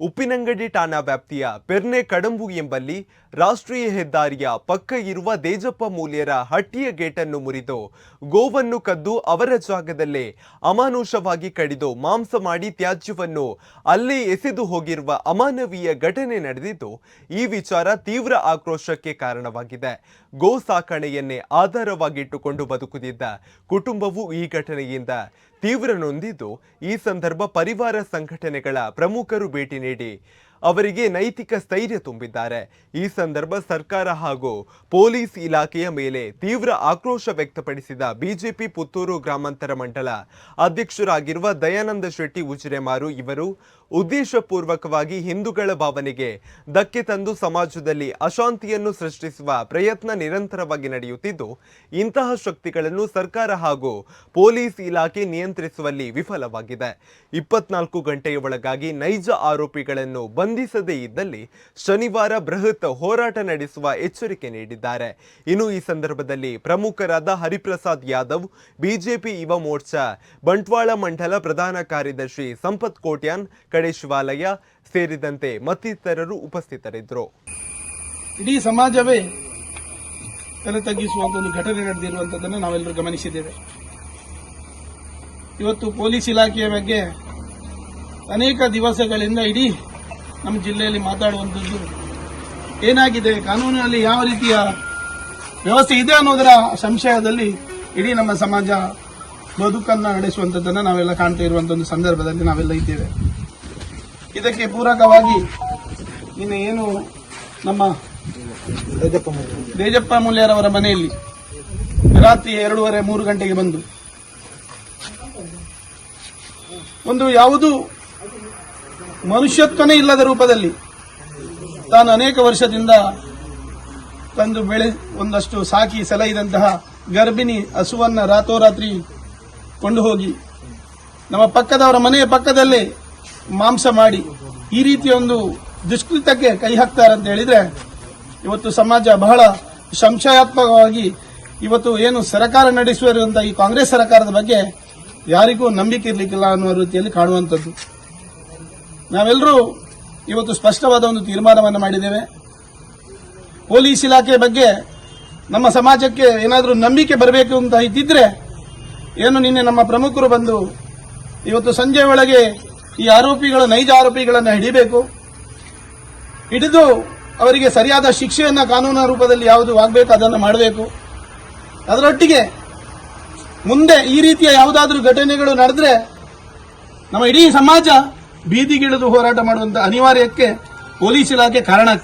ಉಪ್ಪಿನಂಗಡಿ ಠಾಣಾ ವ್ಯಾಪ್ತಿಯ ಪೆರ್ನೆ ಕಡಂಬು ಎಂಬಲ್ಲಿ ರಾಷ್ಟ್ರೀಯ ಹೆದ್ದಾರಿಯ ಪಕ್ಕ ಇರುವ ದೇಜಪ್ಪ ಮೂಲ್ಯರ ಹಟ್ಟಿಯ ಗೇಟನ್ನು ಮುರಿದು ಗೋವನ್ನು ಕದ್ದು ಅವರ ಜಾಗದಲ್ಲೇ ಅಮಾನುಷವಾಗಿ ಕಡಿದು ಮಾಂಸ ಮಾಡಿ ತ್ಯಾಜ್ಯವನ್ನು ಅಲ್ಲೇ ಎಸೆದು ಹೋಗಿರುವ ಅಮಾನವೀಯ ಘಟನೆ ನಡೆದಿದ್ದು, ಈ ವಿಚಾರ ತೀವ್ರ ಆಕ್ರೋಶಕ್ಕೆ ಕಾರಣವಾಗಿದೆ. ಗೋ ಸಾಕಣೆಯನ್ನೇ ಆಧಾರವಾಗಿಟ್ಟುಕೊಂಡು ಬದುಕುತ್ತಿದ್ದ ಕುಟುಂಬವು ಈ ಘಟನೆಯಿಂದ ತೀವ್ರ ನೊಂದಿದ್ದು, ಈ ಸಂದರ್ಭ ಪರಿವಾರ ಸಂಘಟನೆಗಳ ಪ್ರಮುಖರು ಭೇಟಿ 1980 ಅವರಿಗೆ ನೈತಿಕ ಸ್ಥೈರ್ಯ ತುಂಬಿದ್ದಾರೆ. ಈ ಸಂದರ್ಭ ಸರ್ಕಾರ ಹಾಗೂ ಪೊಲೀಸ್ ಇಲಾಖೆಯ ಮೇಲೆ ತೀವ್ರ ಆಕ್ರೋಶ ವ್ಯಕ್ತಪಡಿಸಿದ ಬಿಜೆಪಿ ಪುತ್ತೂರು ಗ್ರಾಮಾಂತರ ಮಂಡಲ ಅಧ್ಯಕ್ಷರಾಗಿರುವ ದಯಾನಂದ ಶೆಟ್ಟಿ ಉಜಿರೆಮಾರು ಇವರು ಉದ್ದೇಶಪೂರ್ವಕವಾಗಿ ಹಿಂದೂಗಳ ಭಾವನೆಗೆ ಧಕ್ಕೆ ತಂದು ಸಮಾಜದಲ್ಲಿ ಅಶಾಂತಿಯನ್ನು ಸೃಷ್ಟಿಸುವ ಪ್ರಯತ್ನ ನಿರಂತರವಾಗಿ ನಡೆಯುತ್ತಿದ್ದು, ಇಂತಹ ಶಕ್ತಿಗಳನ್ನು ಸರ್ಕಾರ ಹಾಗೂ ಪೊಲೀಸ್ ಇಲಾಖೆ ನಿಯಂತ್ರಿಸುವಲ್ಲಿ ವಿಫಲವಾಗಿದೆ. ಇಪ್ಪತ್ನಾಲ್ಕು ಗಂಟೆಯ ಒಳಗಾಗಿ ನೈಜ ಆರೋಪಿಗಳನ್ನು ಬಂಧಿಸದೇ ಇದ್ದಲ್ಲಿ ಶನಿವಾರ ಬೃಹತ್ ಹೋರಾಟ ನಡೆಸುವ ಎಚ್ಚರಿಕೆ ನೀಡಿದ್ದಾರೆ. ಇನ್ನು ಈ ಸಂದರ್ಭದಲ್ಲಿ ಪ್ರಮುಖರಾದ ಹರಿಪ್ರಸಾದ್ ಯಾದವ್, ಬಿಜೆಪಿ ಯುವ ಮೋರ್ಚಾ, ಬಂಟ್ವಾಳ ಮಂಡಲ ಪ್ರಧಾನ ಕಾರ್ಯದರ್ಶಿ ಸಂಪತ್ ಕೋಟ್ಯಾನ್, ಕಡೆ ಶಿವಾಲಯ ಸೇರಿದಂತೆ ಮತ್ತಿತರರು ಉಪಸ್ಥಿತರಿದ್ದರು. ಇಡೀ ಸಮಾಜವೇ ತಲೆ ತಗ್ಗಿಸುವಂತ ಒಂದು ಘಟನೆ ನಡೆದಿರುವಂತದ್ದನ್ನು ನಾವೆಲ್ಲರೂ ಗಮನಿಸಿದ್ದೇವೆ. ಇವತ್ತು ಪೊಲೀಸ್ ಇಲಾಖೆಯ ಬಗ್ಗೆ ಅನೇಕ ದಿವಸಗಳಿಂದ ಇಡೀ ನಮ್ಮ ಜಿಲ್ಲೆಯಲ್ಲಿ ಮಾತಾಡುವಂಥದ್ದು ಏನಾಗಿದೆ? ಕಾನೂನಿನಲ್ಲಿ ಯಾವ ರೀತಿಯ ವ್ಯವಸ್ಥೆ ಇದೆ ಅನ್ನೋದರ ಸಂಶಯದಲ್ಲಿ ಇಡೀ ನಮ್ಮ ಸಮಾಜ ಬದುಕನ್ನು ನಡೆಸುವಂಥದ್ದನ್ನು ನಾವೆಲ್ಲ ಕಾಣ್ತಾ ಇರುವಂತ ಒಂದು ಸಂದರ್ಭದಲ್ಲಿ ನಾವೆಲ್ಲ ಇದ್ದೇವೆ. ಇದಕ್ಕೆ ಪೂರಕವಾಗಿ ಇನ್ನು ಏನು ನಮ್ಮ ದೇಜಪ್ಪ ಮೂಲ್ಯರವರ ಮನೆಯಲ್ಲಿ ರಾತ್ರಿ ಎರಡೂವರೆ ಮೂರು ಗಂಟೆಗೆ ಬಂದು ಒಂದು ಯಾವುದು ಮನುಷ್ಯತ್ವನೇ ಇಲ್ಲದ ರೂಪದಲ್ಲಿ ತಾನು ಅನೇಕ ವರ್ಷದಿಂದ ತಂದು ಬೆಳೆ ಒಂದಷ್ಟು ಸಾಕಿ ಸಲಹಿದಂತಹ ಗರ್ಭಿಣಿ ಹಸುವನ್ನು ರಾತೋರಾತ್ರಿ ಕೊಂಡು ಹೋಗಿ ನಮ್ಮ ಪಕ್ಕದವರ ಮನೆಯ ಪಕ್ಕದಲ್ಲೇ ಮಾಂಸ ಮಾಡಿ ಈ ರೀತಿಯ ಒಂದು ದುಷ್ಕೃತಕ್ಕೆ ಕೈ ಹಾಕ್ತಾರೆ ಅಂತ ಹೇಳಿದ್ರೆ ಇವತ್ತು ಸಮಾಜ ಬಹಳ ಸಂಶಯಾತ್ಮಕವಾಗಿ ಇವತ್ತು ಏನು ಸರ್ಕಾರ ನಡೆಸುವಂತಹ ಈ ಕಾಂಗ್ರೆಸ್ ಸರ್ಕಾರದ ಬಗ್ಗೆ ಯಾರಿಗೂ ನಂಬಿಕೆ ಇರಲಿಕ್ಕಿಲ್ಲ ಅನ್ನುವ ರೀತಿಯಲ್ಲಿ ಕಾಣುವಂಥದ್ದು. ನಾವೆಲ್ಲರೂ ಇವತ್ತು ಸ್ಪಷ್ಟವಾದ ಒಂದು ತೀರ್ಮಾನವನ್ನು ಮಾಡಿದ್ದೇವೆ. ಪೊಲೀಸ್ ಇಲಾಖೆ ಬಗ್ಗೆ ನಮ್ಮ ಸಮಾಜಕ್ಕೆ ಏನಾದರೂ ನಂಬಿಕೆ ಬರಬೇಕು ಅಂತ ಇದ್ದಿದ್ರೆ ಏನು ನಿನ್ನೆ ನಮ್ಮ ಪ್ರಮುಖರು ಬಂದು ಇವತ್ತು ಸಂಜೆ ಒಳಗೆ ಈ ಆರೋಪಿಗಳ, ನೈಜ ಆರೋಪಿಗಳನ್ನು ಹಿಡಿಬೇಕು. ಹಿಡಿದು ಅವರಿಗೆ ಸರಿಯಾದ ಶಿಕ್ಷೆಯನ್ನು ಕಾನೂನು ರೂಪದಲ್ಲಿ ಯಾವುದು ಆಗಬೇಕು ಅದನ್ನು ಮಾಡಬೇಕು. ಅದರೊಟ್ಟಿಗೆ ಮುಂದೆ ಈ ರೀತಿಯ ಯಾವುದಾದ್ರೂ ಘಟನೆಗಳು ನಡೆದ್ರೆ ನಮ್ಮ ಇಡೀ ಸಮಾಜ ಬೀದಿಗಿಳಿದು ಹೋರಾಟ ಮಾಡುವಂತಹ ಅನಿವಾರ್ಯಕ್ಕೆ ಪೊಲೀಸ್ ಇಲಾಖೆ ಕಾರಣ ಆಗ್ತದೆ.